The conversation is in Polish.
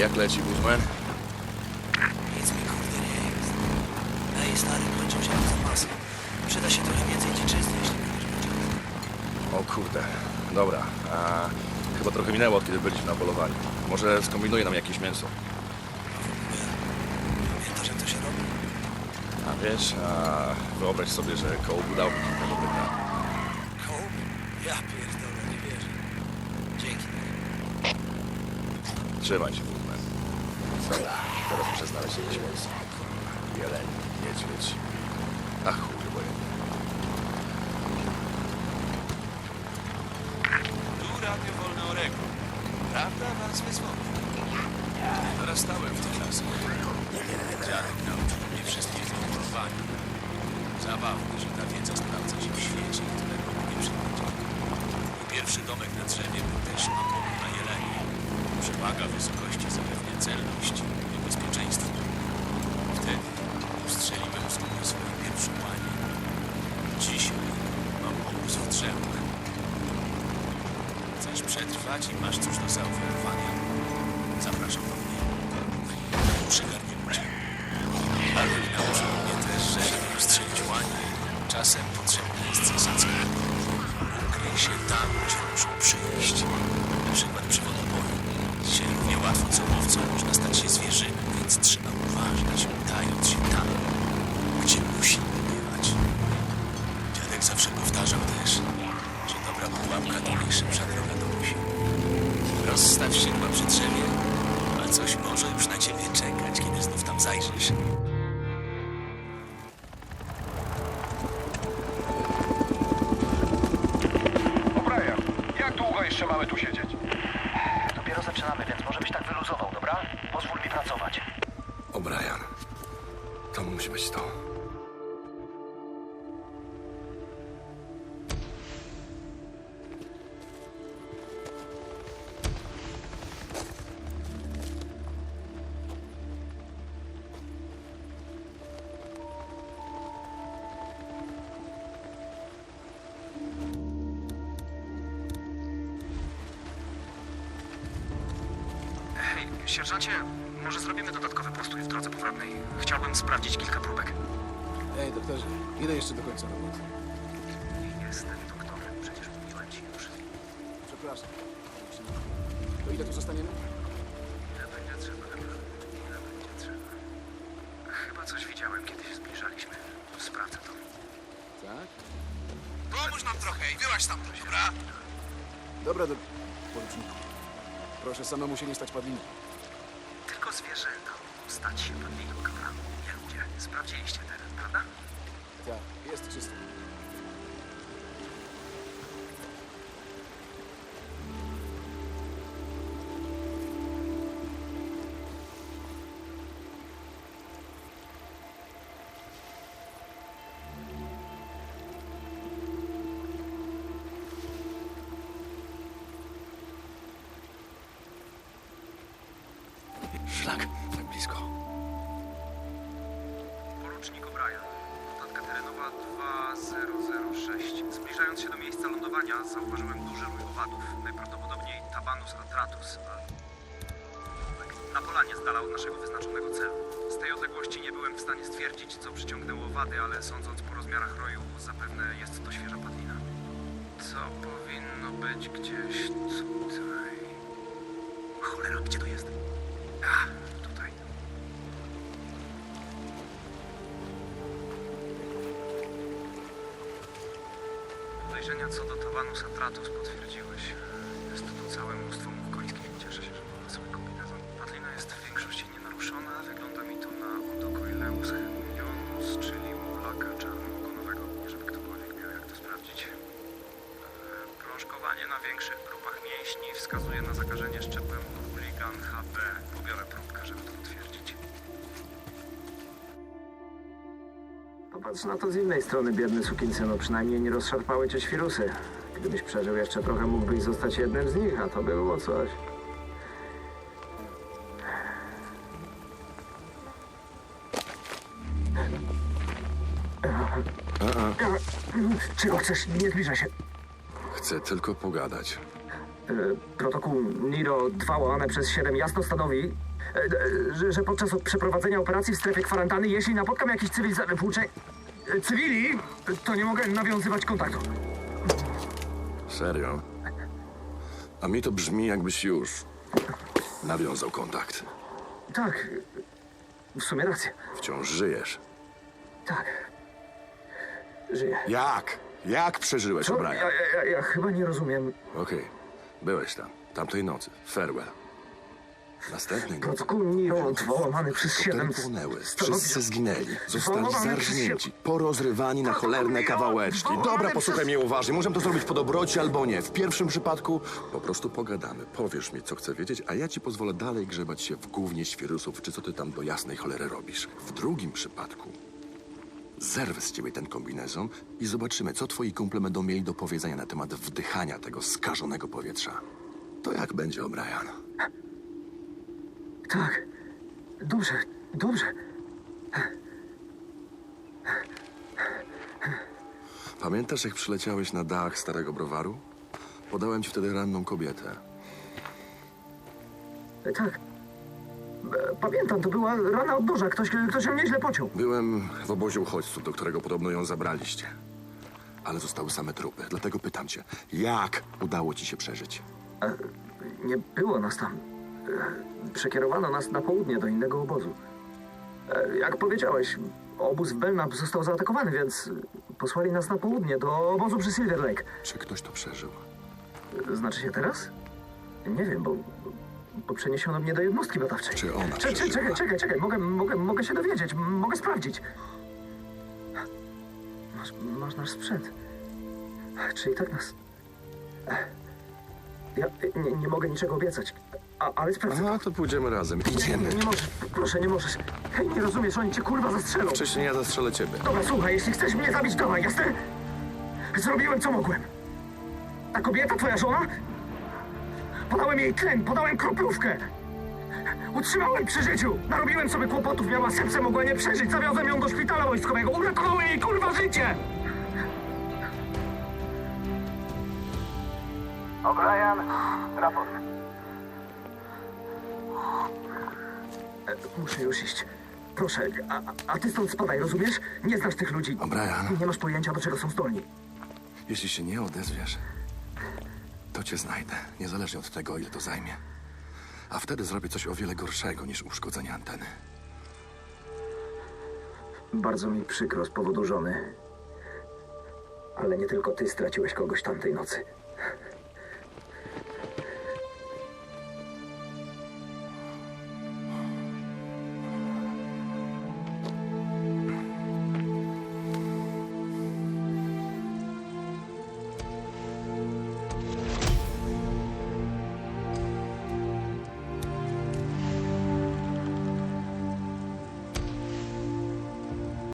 Jak leci, Guzman? Nic mi kurde nie jest. Ej, stary, kończą się zapasy. Przyda się trochę więcej dziczyzny, jeśli będziesz miał czas. O kurde. Dobra. A, chyba trochę minęło, od kiedy byliśmy na polowaniu. Może skombinuje nam jakieś mięso. Pamiętasz, jak to się robi? A wiesz, a wyobraź sobie, że koło dał mi kilka dobrych rad. Kołb? Ja pierdolę, Trzymaj się, Guzman. Dobra, teraz muszę znaleźć jakieś mięso. Jeleń, niedźwiedź. Ach, chuj, obojętnie. Tu Radio Wolne Orego. Prawda warstwy słowa. Dorastałem w tych lasach. Dziadek nauczył mnie wszystkiego o polowaniu. Zabawne, że ta wiedza sprawdza się w świecie, którego nie przychodzi. Mój pierwszy domek na drzewie był też na polu na jelenie. Przewaga wysokości zapewnia celność i bezpieczeństwo. Wtedy ustrzeliłem z gumy swoje pierwsze łanie. Dzisiaj mam drzewach. Chcesz przetrwać i masz coś do zaoferowania? Zapraszam do mnie. Przygarnię cię. Ale nauczył mnie też, że żeby ustrzelić łanie, czasem potrzebna jest zasadzka. Ukryj się tam, gdzie muszą przyjść. Na przykład przy wodopoju. Dzisiaj łatwo co łowcą można stać się zwierzynem, więc trzeba uważać, udając się tam, gdzie musimy bywać. Dziadek zawsze powtarzał też, że dobra pułapka to najszybsza droga do musi. Rozstaw się przy drzewie, a coś może już na ciebie czekać, kiedy znów tam zajrzysz. O'Brien, jak długo jeszcze mamy tu siedzieć? Dopiero zaczynamy, więc może byś tak wyluzował, dobra? Pozwól mi pracować. O'Brien. To musi być to. Hej, sierżancie, może zrobimy dodatkowy postój w drodze powrotnej. Chciałbym sprawdzić kilka próbek. Ej, doktorze, ile jeszcze do końca roboty? Jestem doktorem, przecież mówiłem ci już. Przepraszam. To ile tu zostaniemy? Ile będzie trzeba, ile będzie trzeba. Chyba coś widziałem, kiedy się zbliżaliśmy. Sprawdzę to. Tak? Pomóż nam trochę i wyłaź tam, dobra? Dobra, do... poruczniku. Proszę samemu się nie stać padliną. Tylko zwierzęta stać się padliną kapralą. Nie ludzie. Sprawdziliście teren, prawda? Tak, jest czysto. Szlak, tak blisko. Porucznik O'Brien. Notatka terenowa 2006. Zbliżając się do miejsca lądowania, zauważyłem duży rój owadów, najprawdopodobniej Tabanus atratus. a- Na polanie z dala od naszego wyznaczonego celu. Z tej odległości nie byłem w stanie stwierdzić, co przyciągnęło owady, ale sądząc po rozmiarach roju, zapewne jest to świeża padlina. To powinno być gdzieś tutaj. Cholera, gdzie to jest? A, co do Tabanus atratus potwierdziły się. Jest tu całe mnóstwo mów końskich. Cieszę się, że mam sobie kombinezon. Padlina jest w większości nienaruszona. Wygląda mi to na Odocoileus hemionus, czyli łowlaka czarnoogonowego. Nie żeby ktokolwiek miał jak to sprawdzić. E, Prążkowanie na większych grupach mięśni wskazuje na zakażenie szczepem Hooligan HB. Pobiorę próbkę, żeby to potwierdzić. Popatrz na to z innej strony, biedny sukinsynu. Przynajmniej nie rozszarpały cię świrusy. Gdybyś przeżył jeszcze trochę, mógłbyś zostać jednym z nich, a to by było coś. Czego chcesz? Nie zbliżaj się. Chcę tylko pogadać. E, protokół Niro 2 łamane przez 7 jasno stanowi, e, że, że podczas przeprowadzenia operacji w strefie kwarantanny, jeśli napotkam jakiś cywil, włócze, e, cywili, to nie mogę nawiązywać kontaktu. Serio? A mi to brzmi, jakbyś już nawiązał kontakt. Tak, w sumie rację. Wciąż żyjesz. Tak. Żyję. Jak? Jak przeżyłeś, Co? Ja, ja, ja, ja chyba nie rozumiem. Okej, byłeś tam. Tamtej nocy. Farewell. Następnej nocy Niront wołamany przez siedem płonęły, wszyscy zginęli, zostali przez zarżnięci, porozrywani na cholerne kawałeczki. Dobra, posłuchaj mnie uważnie, możemy to zrobić po dobroci albo nie. W pierwszym przypadku po prostu pogadamy, powiesz mi, co chcę wiedzieć, a ja ci pozwolę dalej grzebać się w gównie świrusów, czy co ty tam do jasnej cholery robisz. W drugim przypadku zerwę z ciebie ten kombinezon i zobaczymy, co twoi kumple będą mieli do powiedzenia na temat wdychania tego skażonego powietrza. To jak będzie, O'Brien? Tak. Dobrze, dobrze. Pamiętasz, jak przyleciałeś na dach starego browaru? Podałem ci wtedy ranną kobietę. Tak. E, Pamiętam, to była rana od noża. Ktoś, ktoś ją nieźle pociął. Byłem w obozie uchodźców, do którego podobno ją zabraliście. Ale zostały same trupy. Dlatego pytam cię, jak udało ci się przeżyć? Nie było nas tam. E, Przekierowano nas na południe do innego obozu. E, Jak powiedziałeś, obóz w Belknap został zaatakowany, więc posłali nas na południe, do obozu przy Silver Lake. Czy ktoś to przeżył? E, Znaczy się teraz? Nie wiem, bo, bo przeniesiono mnie do jednostki badawczej. Czy ona Cze- cze- przeżyła? Czekaj, czekaj, czekaj. Mogę, mogę, mogę się dowiedzieć. m- Mogę sprawdzić. Masz, masz nasz sprzęt. Czyli tak nas... Ja nie, nie mogę niczego obiecać, a, ale sprawdzę. Aha, to pójdziemy razem. Idziemy. nie możesz, proszę, nie możesz. Hej, nie rozumiesz, oni cię kurwa zastrzelą. Wcześniej ja zastrzelę ciebie. Dobra, słuchaj, jeśli chcesz mnie zabić, dawaj, jasne? Zrobiłem, co mogłem. Ta kobieta, twoja żona? Podałem jej tlen, podałem kroplówkę. Utrzymałem przy życiu. Narobiłem sobie kłopotów, miała serce, mogła nie przeżyć. Zawiozłem ją do szpitala wojskowego. Uratowałem jej, kurwa, życie! O'Brien, raport. E, Muszę już iść. Proszę, a, a- a ty stąd spadaj, rozumiesz? Nie znasz tych ludzi. O'Brien. Nie masz pojęcia, do czego są zdolni. Jeśli się nie odezwiesz, to cię znajdę, niezależnie od tego, ile to zajmie. A wtedy zrobię coś o wiele gorszego niż uszkodzenie anteny. Bardzo mi przykro z powodu żony. Ale nie tylko ty straciłeś kogoś tamtej nocy.